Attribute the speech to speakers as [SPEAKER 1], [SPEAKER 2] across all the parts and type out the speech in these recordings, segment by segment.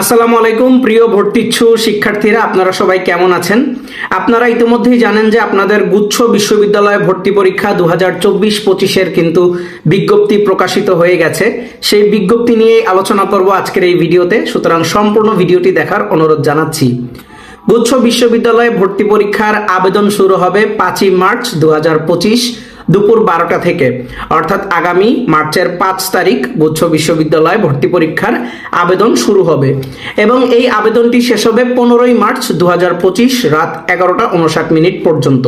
[SPEAKER 1] আসসালামু আলাইকুম, প্রিয় ভর্তিচ্ছু শিক্ষার্থীরা, আপনারা সবাই কেমন আছেন? আপনারা ইতিমধ্যেই জানেন যে আপনাদের গুচ্ছ বিশ্ববিদ্যালয় ভর্তি পরীক্ষা দু হাজার চব্বিশ পঁচিশের কিন্তু বিজ্ঞপ্তি প্রকাশিত হয়ে গেছে। সেই বিজ্ঞপ্তি নিয়ে আলোচনা করব আজকের এই ভিডিওতে। সুতরাং সম্পূর্ণ ভিডিওটি দেখার অনুরোধ জানাচ্ছি। গুচ্ছ বিশ্ববিদ্যালয়ে ভর্তি পরীক্ষার আবেদন শুরু হবে পাঁচই মার্চ দু হাজার পঁচিশ। দুপুর বারোটা থেকে। অর্থাৎ আগামী মার্চের পাঁচ তারিখ গুচ্ছ বিশ্ববিদ্যালয়ে ভর্তি পরীক্ষার আবেদন শুরু হবে। এবং এই আবেদনটি শেষ হবে পনেরোই মার্চ দু হাজার পঁচিশ রাত এগারোটা উনষাট মিনিট পর্যন্ত।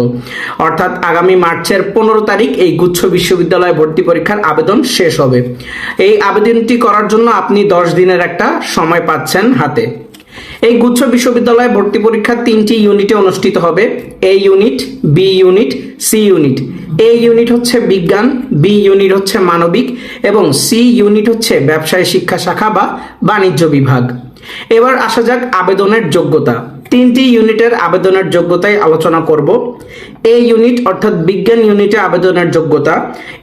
[SPEAKER 1] অর্থাৎ আগামী মার্চের পনেরো তারিখ এই গুচ্ছ বিশ্ববিদ্যালয়ে ভর্তি পরীক্ষার আবেদন শেষ হবে। এই আবেদনটি করার জন্য আপনি দশ দিনের একটা সময় পাচ্ছেন হাতে। এই গুচ্ছ বিশ্ববিদ্যালয়ে ভর্তি পরীক্ষা তিনটি ইউনিটে অনুষ্ঠিত হবে A unit B unit C unit A unit হচ্ছে বিজ্ঞান বি ইউনিট হচ্ছে মানবিক এবং সি ইউনিট হচ্ছে ব্যবসায় শিক্ষা শাখা বা বাণিজ্য বিভাগ। এবার আসা যাক আবেদনের যোগ্যতা। তিনটি ইউনিটের আবেদনের যোগ্যতায় আলোচনা করব। এ ইউনিট অর্থাৎ বিজ্ঞান ইউনিটে আবেদনের যোগ্যতা।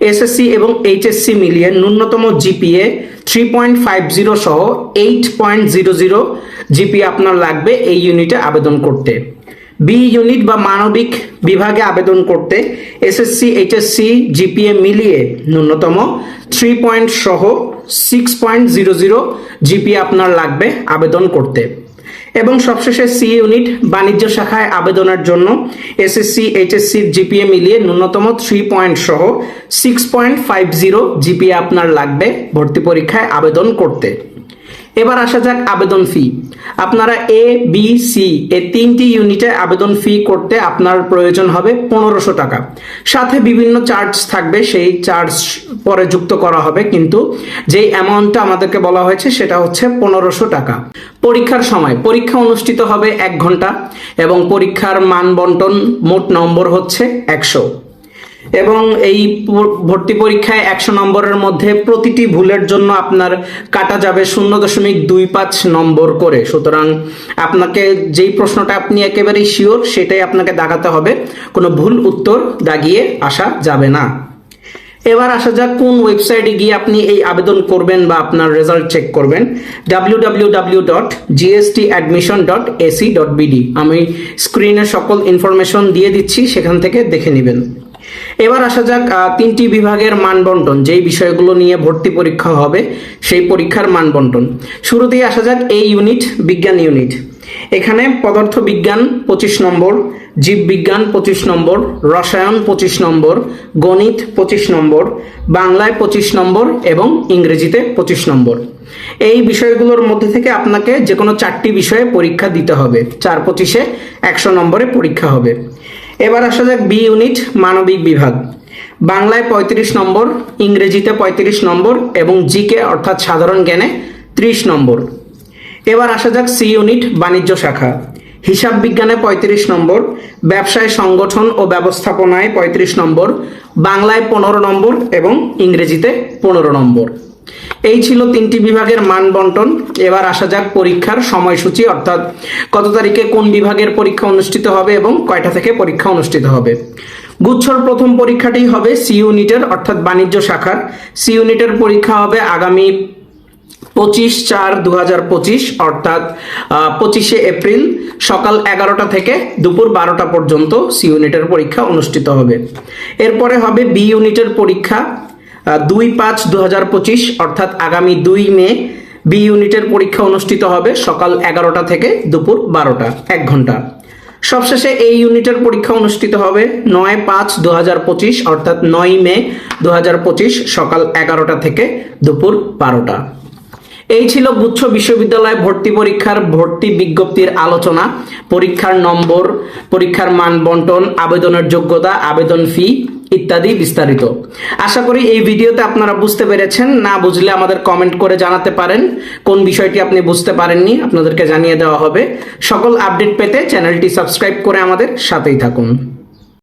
[SPEAKER 1] এসএসসি এবং এইচএসসি মিলিয়ে ন্যূনতম GPA three point five zero সহ eight point zero zero GPA আপনার লাগবে এই ইউনিটে আবেদন করতে। বি ইউনিট বা মানবিক বিভাগে আবেদন করতে এসএসসি এইচএসসি জিপিএ মিলিয়ে ন্যূনতম থ্রি পয়েন্ট সহ six point zero zero GPA আপনার লাগবে আবেদন করতে। এবং সবশেষে সি ইউনিট বাণিজ্য শাখায় আবেদনের জন্য এসএসসি এইচএসসি জিপিএ মিলিয়ে ন্যূনতম থ্রি পয়েন্ট সহ six point five zero GPA আপনার লাগবে ভর্তি পরীক্ষায় আবেদন করতে। এবার আসা যাক আবেদন ফি আপনারা এ বি সি এ তিনটি ইউনিটে আবেদন ফি করতে আপনার প্রয়োজন হবে পনেরোশো টাকা। সাথে বিভিন্ন চার্জ থাকবে, সেই চার্জ পরে যুক্ত করা হবে, কিন্তু যেই অ্যামাউন্টটা আমাদেরকে বলা হয়েছে সেটা হচ্ছে পনেরোশো টাকা। পরীক্ষার সময়, পরীক্ষা অনুষ্ঠিত হবে এক ঘণ্টা এবং পরীক্ষার মান বন্টন মোট নম্বর হচ্ছে একশো। এবং এই ভর্তি পরীক্ষায় একশো নম্বরের মধ্যে প্রতিটি ভুলের জন্য আপনার কাটা যাবে শূন্য দশমিক দুই পাঁচ নম্বর করে। সুতরাং আপনাকে যেই প্রশ্নটা আপনি একেবারেই শিওর সেটাই আপনাকে দাগাতে হবে। কোনো ভুল উত্তর দাগিয়ে আসা যাবে না। এবার আসা যাক কোন ওয়েবসাইটে গিয়ে আপনি এই আবেদন করবেন বা আপনার রেজাল্ট চেক করবেন। W W W dot GST admission dot AC dot BD আমি স্ক্রিনে সকল ইনফরমেশন দিয়ে দিচ্ছি, সেখান থেকে দেখে নেবেন। এবার আসা যাক তিনটি বিভাগের মানবন্টন, যেই বিষয়গুলো নিয়ে ভর্তি পরীক্ষা হবে, সেই পরীক্ষার মানবন্টন। শুরুতেই আসা যাক এই ইউনিট বিজ্ঞান ইউনিট এখানে পদার্থ বিজ্ঞান পঁচিশ নম্বর জীববিজ্ঞান পঁচিশ নম্বর, রসায়ন পঁচিশ নম্বর, গণিত পঁচিশ নম্বর, বাংলায় পঁচিশ নম্বর এবং ইংরেজিতে পঁচিশ নম্বর। এই বিষয়গুলোর মধ্যে থেকে আপনাকে যে কোনো চারটি বিষয়ে পরীক্ষা দিতে হবে। চার পঁচিশে একশো নম্বরে পরীক্ষা হবে। এবার আসা যাক বি ইউনিট মানবিক বিভাগ। বাংলায় পঁয়ত্রিশ নম্বর, ইংরেজিতে পঁয়ত্রিশ নম্বর এবং জিকে অর্থাৎ সাধারণ জ্ঞানে ত্রিশ নম্বর। এবার আসা যাক সি ইউনিট বাণিজ্য শাখা। হিসাব বিজ্ঞানে পঁয়ত্রিশ নম্বর, ব্যবসায় সংগঠন ও ব্যবস্থাপনায় পঁয়ত্রিশ নম্বর, বাংলায় পনেরো নম্বর এবং ইংরেজিতে পনেরো নম্বর। এই ছিল তিনটি বিভাগের মান বন্টন। এবার আসা যাক পরীক্ষার সময়সূচি, অর্থাৎ কত তারিখে কোন বিভাগের পরীক্ষা অনুষ্ঠিত হবে এবং কয়টা থেকে পরীক্ষা অনুষ্ঠিত হবে। গুচ্ছর প্রথম পরীক্ষাটি হবে সি ইউনিটের, অর্থাৎ বাণিজ্য শাখার। সি ইউনিটের পরীক্ষা হবে আগামী পঁচিশ চার দু হাজার পঁচিশ, অর্থাৎ পঁচিশে এপ্রিল সকাল এগারোটা থেকে দুপুর বারোটা পর্যন্ত সি ইউনিটের পরীক্ষা অনুষ্ঠিত হবে। এরপরে হবে বি ইউনিটের পরীক্ষা। দুই পাঁচ দু অর্থাৎ আগামী দুই মে বি ইউনিটের পরীক্ষা অনুষ্ঠিত হবে সকাল এগারোটা থেকে দুপুর বারোটা, এক ঘণ্টা। সবশেষে এই ইউনিটের পরীক্ষা অনুষ্ঠিত হবে নয় পাঁচ দু অর্থাৎ নয় মে দু হাজার পঁচিশ, সকাল এগারোটা থেকে দুপুর বারোটা। এই ছিল গুচ্ছ বিশ্ববিদ্যালয় ভর্তি পরীক্ষার ভর্তি বিজ্ঞপ্তির আলোচনা। পরীক্ষার নম্বর, পরীক্ষার মান বন্টন, আবেদনের যোগ্যতা, আবেদন ফি ইত্যাদি বিস্তারিত। আশা করি এই ভিডিওতে আপনারা বুঝতে পেরেছেন। না বুঝলে আমাদের কমেন্ট করে জানাতে পারেন। কোন বিষয়টি আপনি বুঝতে পারেননি, আপনাদেরকে জানিয়ে দেওয়া হবে। সকল আপডেট পেতে চ্যানেলটি সাবস্ক্রাইব করে আমাদের সাথেই থাকুন।